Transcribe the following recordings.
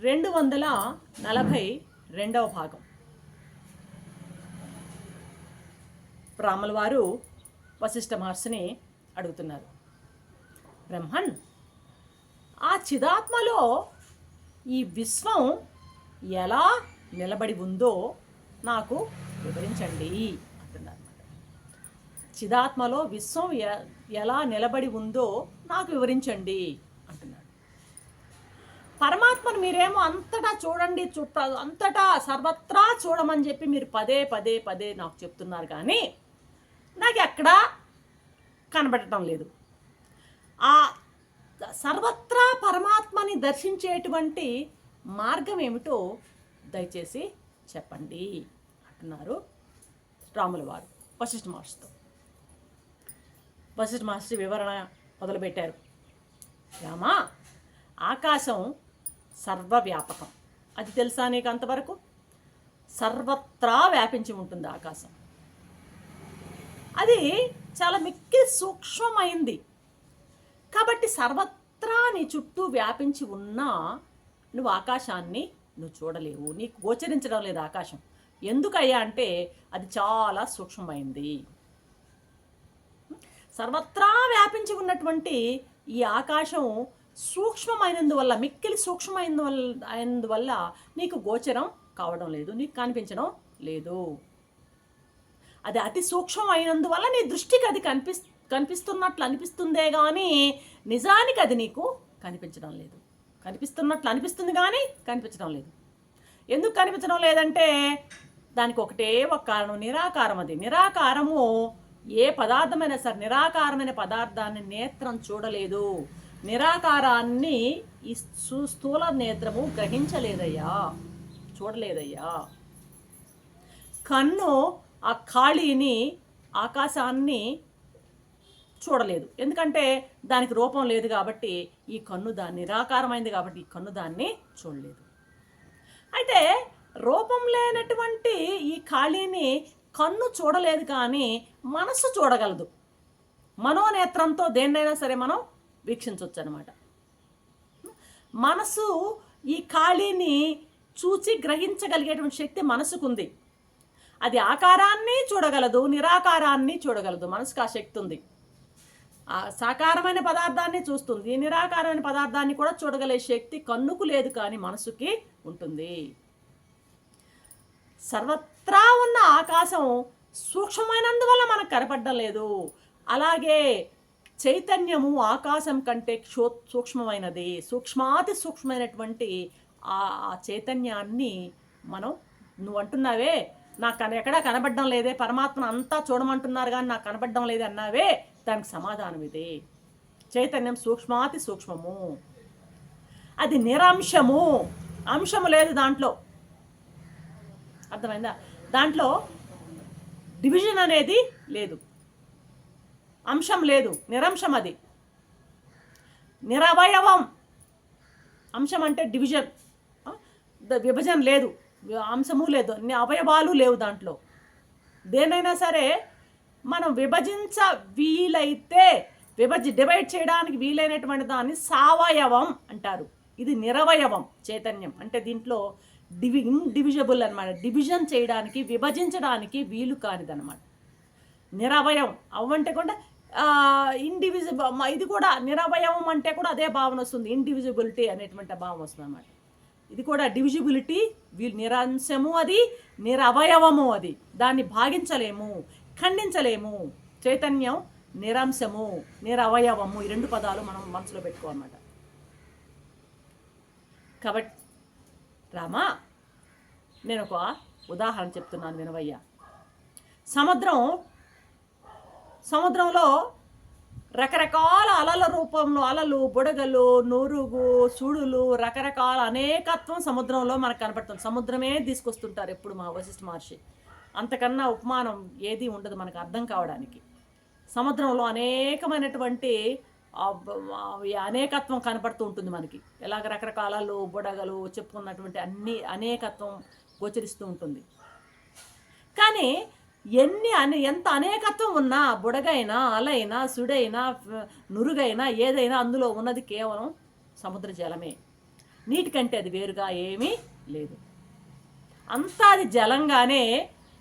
రెండు వందల నలభై రెండవ భాగం. రాముల వారు వశిష్ఠ మహర్షిని అడుగుతున్నారు. బ్రహ్మన్ ఆ చిదాత్మలో ఈ విశ్వం ఎలా నిలబడి ఉందో నాకు వివరించండి అంటున్నారు. చిదాత్మలో విశ్వం ఎ- ఎలా నిలబడి ఉందో నాకు వివరించండి. పరమాత్మను మీరేమో అంతటా చూడండి చుట్ట అంతటా సర్వత్రా చూడమని చెప్పి మీరు పదే పదే పదే నాకు చెప్తున్నారు కానీ నాకు ఎక్కడా కనబడటం లేదు. ఆ సర్వత్రా పరమాత్మని దర్శించేటువంటి మార్గం ఏమిటో దయచేసి చెప్పండి అంటున్నారు రాముల వారు వశిష్ఠ మహర్షితో. వశిష్ఠ మహర్షి వివరణ మొదలుపెట్టారు. రామా ఆకాశం సర్వవ్యాపకం. అది తెలుసా నీకు అంతవరకు? సర్వత్రా వ్యాపించి ఉంటుంది ఆకాశం. అది చాలా మిక్కి సూక్ష్మమైంది. కాబట్టి సర్వత్రా నీ చుట్టూ వ్యాపించి ఉన్నా నువ్వు ఆకాశాన్ని నువ్వు చూడలేవు. నీకు గోచరించడం లేదు ఆకాశం. ఎందుకయ్యా అంటే అది చాలా సూక్ష్మమైంది. సర్వత్రా వ్యాపించి ఉన్నటువంటి ఈ ఆకాశం సూక్ష్మమైనందువల్ల మిక్కిలి సూక్ష్మమైనందువల్ల అయినందువల్ల నీకు గోచరం కావడం లేదు నీకు కనిపించడం లేదు. అది అతి సూక్ష్మమైనందువల్ల నీ దృష్టికి అది కనిపిస్ కనిపిస్తున్నట్లు అనిపిస్తుందే కానీ నిజానికి అది నీకు కనిపించడం లేదు. కనిపిస్తున్నట్లు అనిపిస్తుంది కానీ కనిపించడం లేదు. ఎందుకు కనిపించడం లేదంటే దానికి ఒకటే ఒక కారణం నిరాకారం అది. నిరాకారము ఏ పదార్థమైనా సరే నిరాకారమైన పదార్థాన్ని నేత్రం చూడలేదు. నిరాకారాన్ని ఈ స్థూల నేత్రము గ్రహించలేదయ్యా. చూడలేదయ్యా. కన్ను ఆ ఖాళీని ఆకాశాన్ని చూడలేదు. ఎందుకంటే దానికి రూపం లేదు కాబట్టి ఈ కన్ను దాన్ని నిరాకారమైంది కాబట్టి ఈ కన్ను దాన్ని చూడలేదు. అయితే రూపం లేనటువంటి ఈ ఖాళీని కన్ను చూడలేదు కానీ మనస్సు చూడగలదు. మనోనేత్రంతో దేన్నైనా సరే మనం వీక్షించవచ్చు అనమాట మనసు ఈ ఖాళీని చూచి గ్రహించగలిగేటువంటి శక్తి మనసుకుంది. అది ఆకారాన్ని చూడగలదు నిరాకారాన్ని చూడగలదు. మనసుకు ఆ శక్తి ఉంది. ఆ సాకారమైన పదార్థాన్ని చూస్తుంది. నిరాకారమైన పదార్థాన్ని కూడా చూడగలే శక్తి కన్నుకు లేదు కానీ మనసుకి ఉంటుంది. సర్వత్రా ఉన్న ఆకాశం సూక్ష్మమైనందువల్ల మనకు కనపడడం లేదు. అలాగే చైతన్యము ఆకాశం కంటే క్షో సూక్ష్మమైనది. సూక్ష్మాతి సూక్ష్మమైనటువంటి ఆ చైతన్యాన్ని మనం నువ్వు అంటున్నావే నాకు ఎక్కడా కనబడడం లేదే పరమాత్మను అంతా చూడమంటున్నారు కానీ నాకు కనబడడం లేదు అన్నావే దానికి సమాధానం ఇది. చైతన్యం సూక్ష్మాతి సూక్ష్మము. అది నిరంశము. అంశము లేదు దాంట్లో. అర్థమైందా? దాంట్లో డివిజన్ అనేది లేదు. అంశం లేదు నిరంశం అది. నిరవయవం. అంశం అంటే డివిజన్. ద- విభజన లేదు. అంశము లేదు. అవయవాలు లేవు దాంట్లో. దేనైనా సరే మనం విభజించ వీలైతే విభజి డివైడ్ చేయడానికి వీలైనటువంటి దాన్ని సావయవం అంటారు. ఇది నిరవయవం చైతన్యం. అంటే దీంట్లో డివి ఇండివిజబుల్ అనమాట డివిజన్ చేయడానికి విభజించడానికి వీలు కానిదన్నమాట. నిరవయం అవ్వంటే కూడా ఇండివిజిబుల్ ఇది కూడా నిరవయవం అంటే కూడా అదే భావన వస్తుంది. ఇండివిజిబిలిటీ అనేటువంటి భావన వస్తుంది అన్నమాట. ఇది కూడా డివిజిబిలిటీ వీళ్ళు నిరంశము అది నిరవయవము అది. దాన్ని భాగించలేము ఖండించలేము. చైతన్యం నిరంశము నిరవయవము ఈ రెండు పదాలు మనం మనసులో పెట్టుకోవాలన్నమాట. కాబట్టి రామా నేను ఒక ఉదాహరణ చెప్తున్నాను వినవయ్య. సముద్రం సముద్రంలో రకరకాల అలల రూపంలో అలలు బుడగలు నూరుగు సుడులు రకరకాల అనేకత్వం సముద్రంలో మనకు కనపడుతుంది. సముద్రమే తీసుకొస్తుంటారు ఎప్పుడు మా వశిష్ఠ మహర్షి. అంతకన్నా ఉపమానం ఏది ఉండదు మనకు అర్థం కావడానికి. సముద్రంలో అనేకమైనటువంటి అనేకత్వం కనపడుతూ ఉంటుంది మనకి. ఎలాగ రకరకాలలు బుడగలు చెప్పుకున్నటువంటి అన్ని అనేకత్వం గోచరిస్తూ ఉంటుంది. కానీ ఎన్ని అనే ఎంత అనేకత్వం ఉన్నా బుడగైనా అలైనా సుడైనా నురుగైనా ఏదైనా అందులో ఉన్నది కేవలం సముద్ర జలమే. నీటి కంటే అది వేరుగా ఏమీ లేదు. అంతా అది జలంగానే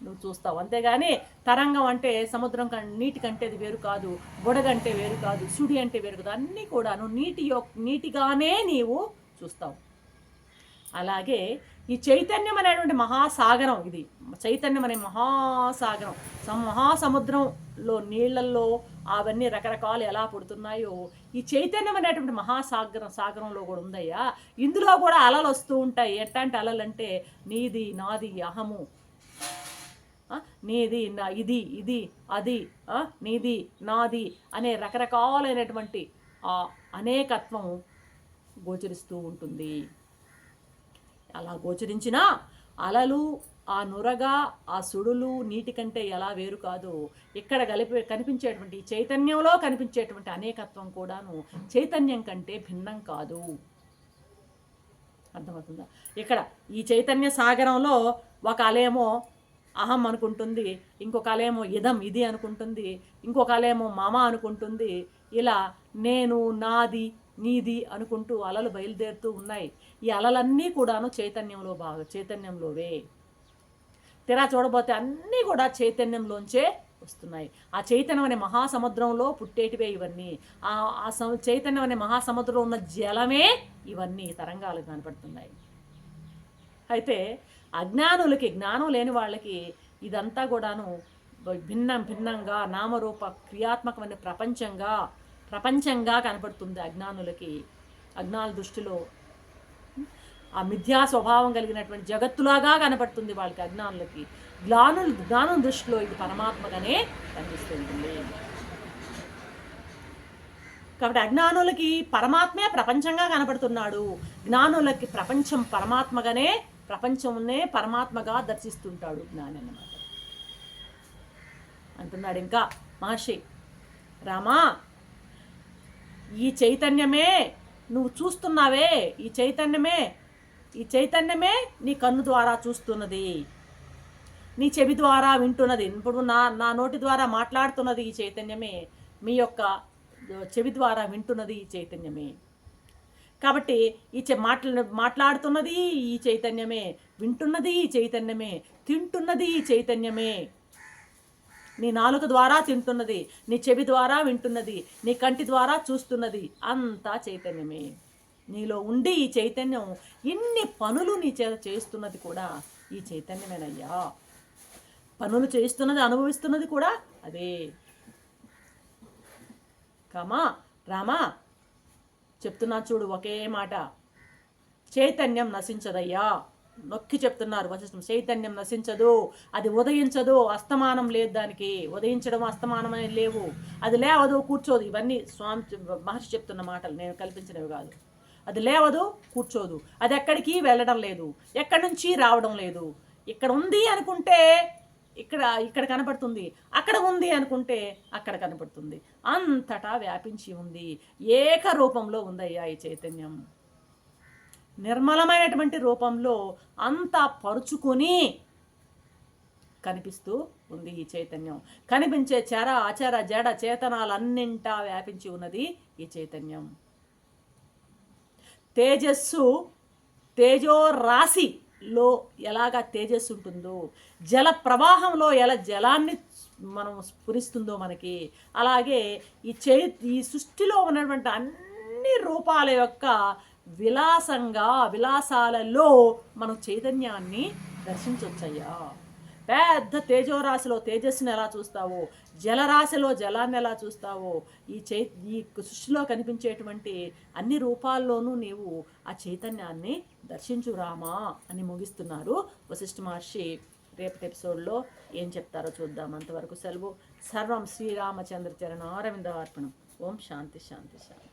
నువ్వు చూస్తావు. అంతేగాని తరంగం అంటే సముద్రం కం నీటి కంటే అది వేరు కాదు బుడగ అంటే వేరు కాదు సుడి అంటే వేరు కాదు అన్నీ కూడాను నీటి యొక్క నీటిగానే నీవు చూస్తావు. అలాగే ఈ చైతన్యం అనేటువంటి మహాసాగరం ఇది. చైతన్యం అనే మహాసాగరం. సమ మహాసముద్రంలో నీళ్ళల్లో అవన్నీ రకరకాలు ఎలా పుడుతున్నాయో ఈ చైతన్యం అనేటువంటి మహాసాగరం సాగరంలో కూడా ఉందయ్యా. ఇందులో కూడా అలలు వస్తూ ఉంటాయి. ఎట్లాంటి అలలు అంటే నీది నాది అహము. నీది నా ఇది ఇది అది నీది నాది అనే రకరకాలైనటువంటి ఆ అనేకత్వం గోచరిస్తూ ఉంటుంది. అలా గోచరించినా అలలు ఆ నురగ ఆ సుడులు నీటి కంటే ఎలా వేరు కాదు. ఇక్కడ కలిపి కనిపించేటువంటి ఈ చైతన్యంలో కనిపించేటువంటి అనేకత్వం కూడాను చైతన్యం కంటే భిన్నం కాదు. అర్థమవుతుందా? ఇక్కడ ఈ చైతన్య సాగరంలో ఒక అలేమో అహం అనుకుంటుంది ఇంకొక అలేమో ఇదం ఇది అనుకుంటుంది ఇంకొక అలేమో మమ అనుకుంటుంది. ఇలా నేను నాది నీది అనుకుంటూ అలలు బయలుదేరుతూ ఉన్నాయి. ఈ అలలన్నీ కూడాను చైతన్యంలో బాగా చైతన్యంలోవే. తెరా చూడబోతే అన్నీ కూడా చైతన్యంలోంచే వస్తున్నాయి. ఆ చైతన్యం అనే మహాసముద్రంలో పుట్టేటివే ఇవన్నీ. ఆ ఆ చైతన్యం అనే మహాసముద్రంలో ఉన్న జలమే ఇవన్నీ తరంగాలు కనపడుతున్నాయి. అయితే అజ్ఞానులకి జ్ఞానం లేని వాళ్ళకి ఇదంతా కూడాను భిన్నం భిన్నంగా నామరూప క్రియాత్మకమైన ప్రపంచంగా ప్రపంచంగా కనపడుతుంది అజ్ఞానులకి. అజ్ఞాన దృష్టిలో ఆ మిథ్యా స్వభావం కలిగినటువంటి జగత్తులాగా కనపడుతుంది వాళ్ళకి అజ్ఞానులకి. జ్ఞానులు జ్ఞానం దృష్టిలో ఇది పరమాత్మగానే కనిపిస్తుంది కాబట్టి అజ్ఞానులకి పరమాత్మే ప్రపంచంగా కనపడుతున్నాడు. జ్ఞానులకి ప్రపంచం పరమాత్మగానే ప్రపంచమునే పరమాత్మగా దర్శిస్తుంటాడు జ్ఞాని అన్నమాట. అంటున్నాడు ఇంకా మహర్షి. రామా ఈ చైతన్యమే నువ్వు చూస్తున్నావే ఈ చైతన్యమే ఈ చైతన్యమే నీ కన్ను ద్వారా చూస్తున్నది. నీ చెవి ద్వారా వింటున్నది. ఇప్పుడు నా నా నోటి ద్వారా మాట్లాడుతున్నది ఈ చైతన్యమే. మీ యొక్క చెవి ద్వారా వింటున్నది ఈ చైతన్యమే. కాబట్టి ఈ చె మాట్లా మాట్లాడుతున్నది ఈ చైతన్యమే వింటున్నది ఈ చైతన్యమే తింటున్నది ఈ చైతన్యమే. నీ నాలుక ద్వారా తింటున్నది నీ చెవి ద్వారా వింటున్నది నీ కంటి ద్వారా చూస్తున్నది. అంతా చైతన్యమే. నీలో ఉండి ఈ చైతన్యం ఇన్ని పనులు నీ చేత చేస్తున్నది కూడా ఈ చైతన్యమేనయ్యా. పనులు చేస్తున్నది అనుభవిస్తున్నది కూడా అదే. కమా రామా చెప్తున్నా చూడు ఒకే మాట. చైతన్యం నశించదయ్యా. నొక్కి చెప్తున్నారు వశిష్ఠం. చైతన్యం నశించదు అది ఉదయించదు అస్తమానం లేదు దానికి. ఉదయించడం అస్తమానం అనేది లేవు. అది లేవదు కూర్చోదు. ఇవన్నీ స్వామి మహర్షి చెప్తున్న మాటలు. నేను కల్పించినవి కాదు. అది లేవదు కూర్చోదు. అది ఎక్కడికి వెళ్ళడం లేదు. ఎక్కడి నుంచి రావడం లేదు. ఇక్కడ ఉంది అనుకుంటే ఇక్కడ ఇక్కడ కనపడుతుంది. అక్కడ ఉంది అనుకుంటే అక్కడ కనపడుతుంది. అంతటా వ్యాపించి ఉంది. ఏక రూపంలో ఉందయ్యా ఈ చైతన్యం. నిర్మలమైనటువంటి రూపంలో అంతా పరుచుకొని కనిపిస్తూ ఉంది ఈ చైతన్యం. కనిపించే చర ఆచార జడ చేతనాలన్నింటా వ్యాపించి ఉన్నది ఈ చైతన్యం. తేజస్సు తేజో రాశిలో ఎలాగా తేజస్సు ఉంటుందో జల ప్రవాహంలో ఎలా జలాన్ని మనం స్ఫురిస్తుందో మనకి అలాగే ఈ చై ఈ సృష్టిలో ఉన్నటువంటి అన్ని రూపాల యొక్క విలాసంగా విలాసాలలో మనం చైతన్యాన్ని దర్శించవచ్చయ్యా పెద్ద తేజోరాశిలో తేజస్సుని ఎలా చూస్తావో జలరాశిలో జలాన్ని ఎలా చూస్తావో ఈ చై ఈ సృష్టిలో కనిపించేటువంటి అన్ని రూపాల్లోనూ నీవు ఆ చైతన్యాన్ని దర్శించు రామా అని ముగిస్తున్నారు వశిష్ఠ మహర్షి. రేపటి ఎపిసోడ్లో ఏం చెప్తారో చూద్దాం. అంతవరకు సెలవు. సర్వం శ్రీరామచంద్ర చరణ అరవింద అర్పణం ఓం శాంతి శాంతి శాంతి.